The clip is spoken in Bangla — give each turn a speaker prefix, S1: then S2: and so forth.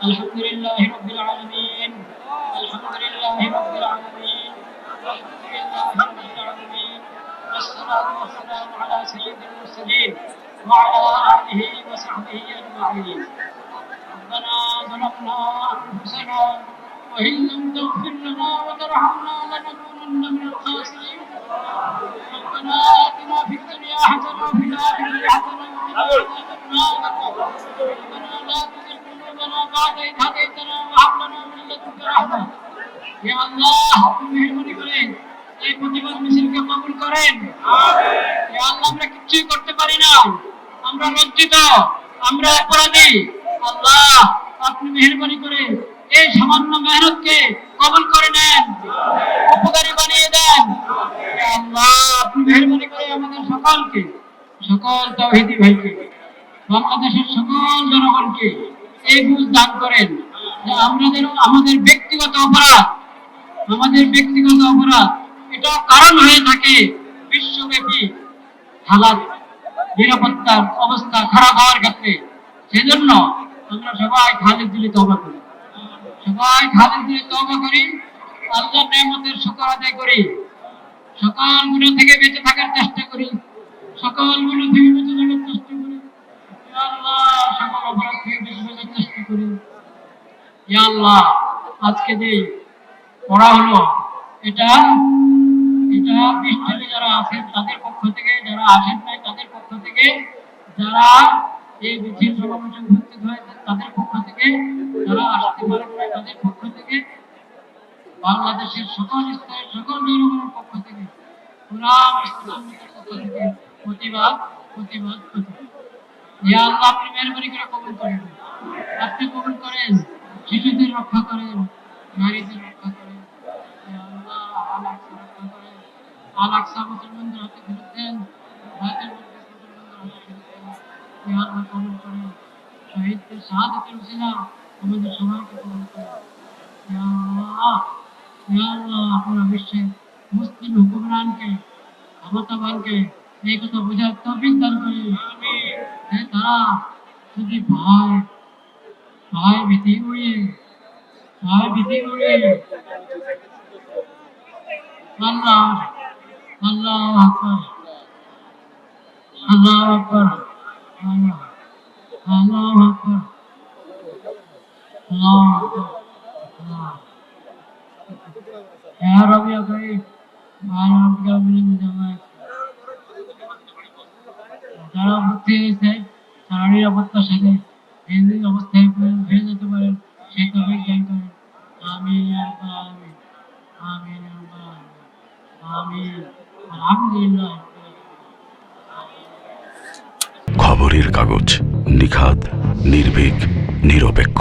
S1: الحمد لله رب العالمين. الحمد لله رب العالمين. الحمد لله رب العالمين. والصلاة والسلام على سيد المرسلين وعلى آله وصحبه أجمعين. ربنا ظلمنا أنفسنا وإن لم تغفر لنا وترحمنا لنكونن من الخاسرين. ربنا آتنا في কবুল করে নেন উপকারী বানিয়ে দেন। আল্লাহ আপনি মেহরবানি করে আমাদের সকলকে সকল বাংলাদেশের সকল জনগণকে এই বুঝ দান করেন। যে আমরা যেন আমাদের ব্যক্তিগত অপরাধ, আমাদের ব্যক্তিগত অপরাধ কারণ হয়ে থাকে বিশ্বব্যাপী হালাত নিরাপত্তার অবস্থা খারাপ হওয়ার ক্ষেত্রে। সেজন্য আমরা সবাই দিলে তবা করি। সবাই দিলে তবা করি, আল্লাহ নেমতের শুকর আদায় করি। সকলগুলো থেকে বেঁচে থাকার চেষ্টা করি। সকলগুলো থেকে বেঁচে থাকার চেষ্টা করি ইয়া আল্লাহ সকল অপরাধ থেকে বেঁচে থাকার চেষ্টা করি। আল্লাহ, আজকে যে পড়া হলো, এটা এটা বৃষ্টিতে যারা আছেন তাদের পক্ষ থেকে, যারা আসেন নাই তাদের পক্ষ থেকে, যারা এই মিছিল সমাবেশে উপস্থিত হয়েছে তাদের পক্ষ থেকে, যারা আসতে পারেন নাই তাদের পক্ষ থেকে, বাংলাদেশের সকল স্তরের সকল জনগণের পক্ষ থেকে পক্ষ থেকে প্রতিবাদ প্রতিবাদ প্রতিবাদ। ইয়া আল্লাহ আপনি মেহরবানি করে কবুল করেন। আপনি কবুল করেন শিশুদের রক্ষা করেন নারীদের রক্ষা করেন। রক্ষা মুসলমানদের হাতে ফেরত দেন। ভারতের মধ্যে মুসলমানদের হাতে কবুল করেন। শহীদদের শাহাদাতের উসিলা আমাদের সবাইকে কবুল করেন। আল্লাহ আল্লাহ আপনার বিশ্বের মুসলিম হুকুমরানকে ক্ষমতাবানকে এই কথা বোঝার তৌফিক দান করেন। যে তারা যদি ভয় ভয় ভীতি উড়িয়ে ভয় ভীতি উড়িয়ে আল্লাহ আল্লাহ আকবর আল্লাহ আল্লাহ আল্লাহ আল্লাহ হ্যাঁ রবি যারা ভর্তি হয়েছে তারা নিরাপত্তার সাথে এই অবস্থায় ফিরে যেতে পারেন সেই তবে জ্ঞান করেন আমিন আমিন আমিন আমিন আলহামদুলিল্লাহ
S2: খবরের কাগজ নিখাত নির্ভীক, নিরপেক্ষ।